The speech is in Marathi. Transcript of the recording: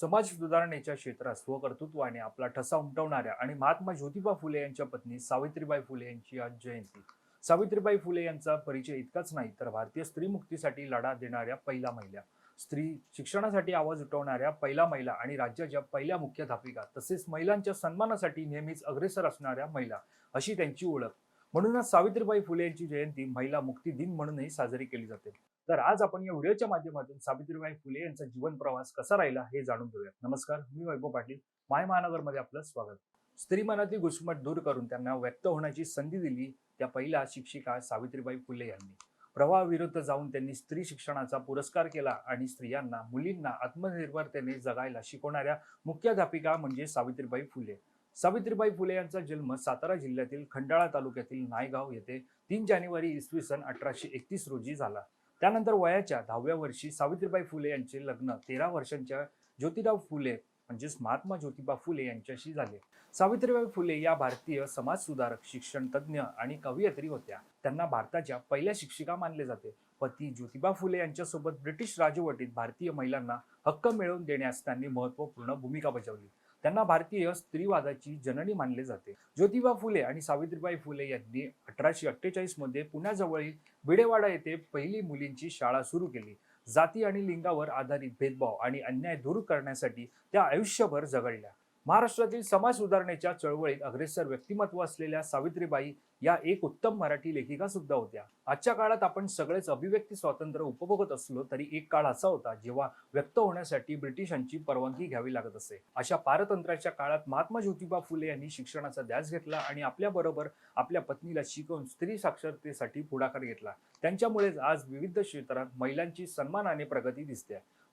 समाज सुधारणेच्या क्षेत्रात स्वकर्तृत्वाने आपला ठसा उमटवणाऱ्या आणि महात्मा ज्योतिबा फुले यांच्या पत्नी सावित्रीबाई फुले यांची आज जयंती. सावित्रीबाई फुले यांचा परिचय इतकाच नाही तर भारतीय स्त्री मुक्तीसाठी लढा देणाऱ्या पहिल्या महिला. स्त्री शिक्षणासाठी आवाज उठवणाऱ्या पहिल्या महिला आणि राज्याच्या पहिल्या मुख्याध्यापिका तसेच महिलांच्या सन्मानासाठी नेहमीच अग्रेसर असणाऱ्या महिला अशी त्यांची ओळख. म्हणूनच सावित्रीबाई फुले यांची जयंती महिला मुक्ती दिन म्हणूनही साजरी केली जाते. तर आज आपण या व्हिडिओच्या माध्यमातून सावित्रीबाई फुले यांचा जीवन प्रवास कसा राहिला हे जाणून घेऊया नमस्कार मी वैभव पाटील. माय महानगरमध्ये आपलं स्वागत. स्त्री मनातील घुसमट दूर करून त्यांना व्यक्त होण्याची संधी दिली त्या पहिल्या शिक्षिका सावित्रीबाई फुले यांनी. प्रवाहाविरुद्ध जाऊन त्यांनी स्त्री शिक्षणाचा पुरस्कार केला आणि स्त्रियांना मुलींना आत्मनिर्भरतेने जगायला शिकवणाऱ्या मुख्याध्यापिका म्हणजे सावित्रीबाई फुले. सावित्रीबाई फुले यांचा जन्म सातारा जिल्ह्यातील खंडाळा तालुक्यातील नायगाव येथे तीन जानेवारी इसवी सन अठराशे एकतीस रोजी झाला. त्यानंतर वयाच्या दहाव्या वर्षी सावित्रीबाई फुले यांचे लग्न तेरा वर्षांच्या ज्योतिराव फुले म्हणजेच महात्मा ज्योतिबा फुले यांच्याशी झाले. सावित्रीबाई फुले या भारतीय समाजसुधारक शिक्षण तज्ज्ञ आणि कवयित्री होत्या. त्यांना भारताच्या पहिल्या शिक्षिका मानले जाते. पती ज्योतिबा फुले यांच्यासोबत ब्रिटिश राजवटीत भारतीय महिलांना हक्क मिळवून देण्यास त्यांनी महत्त्वपूर्ण भूमिका बजावली. त्यांना भारतीय स्त्रीवादाची जननी मानले जाते. ज्योतिबा फुले आणि सावित्रीबाई फुले यांनी अठराशे अठ्ठेचाळीसमध्ये पुण्याजवळील बिडेवाडा येथे पहिली मुलींची शाळा सुरू केली. जाती आणि लिंगावर आधारित भेदभाव आणि अन्याय दूर करण्यासाठी त्या आयुष्यभर झगडल्या महाराष्ट्रातील समाज सुधारणेच्या चळवळीत अग्रेसर व्यक्तिमत्व असलेल्या सावित्रीबाई या एक उत्तम मराठी लेखिका सुद्धा होत्या. आजच्या काळात आपण सगळेच अभिव्यक्ती स्वातंत्र्य उपभोगत असलो तरी एक काळ असा होता जेव्हा व्यक्त होण्यासाठी ब्रिटिशांची परवानगी घ्यावी लागत असे. अशा पारतंत्र्याच्या काळात महात्मा ज्योतिबा फुले यांनी शिक्षणाचा ध्यास घेतला आणि आपल्याबरोबर आपल्या पत्नीला शिकवून स्त्री साक्षरतेसाठी पुढाकार घेतला. त्यांच्यामुळेच आज विविध क्षेत्रात महिलांची सन्मानाने प्रगती दिसते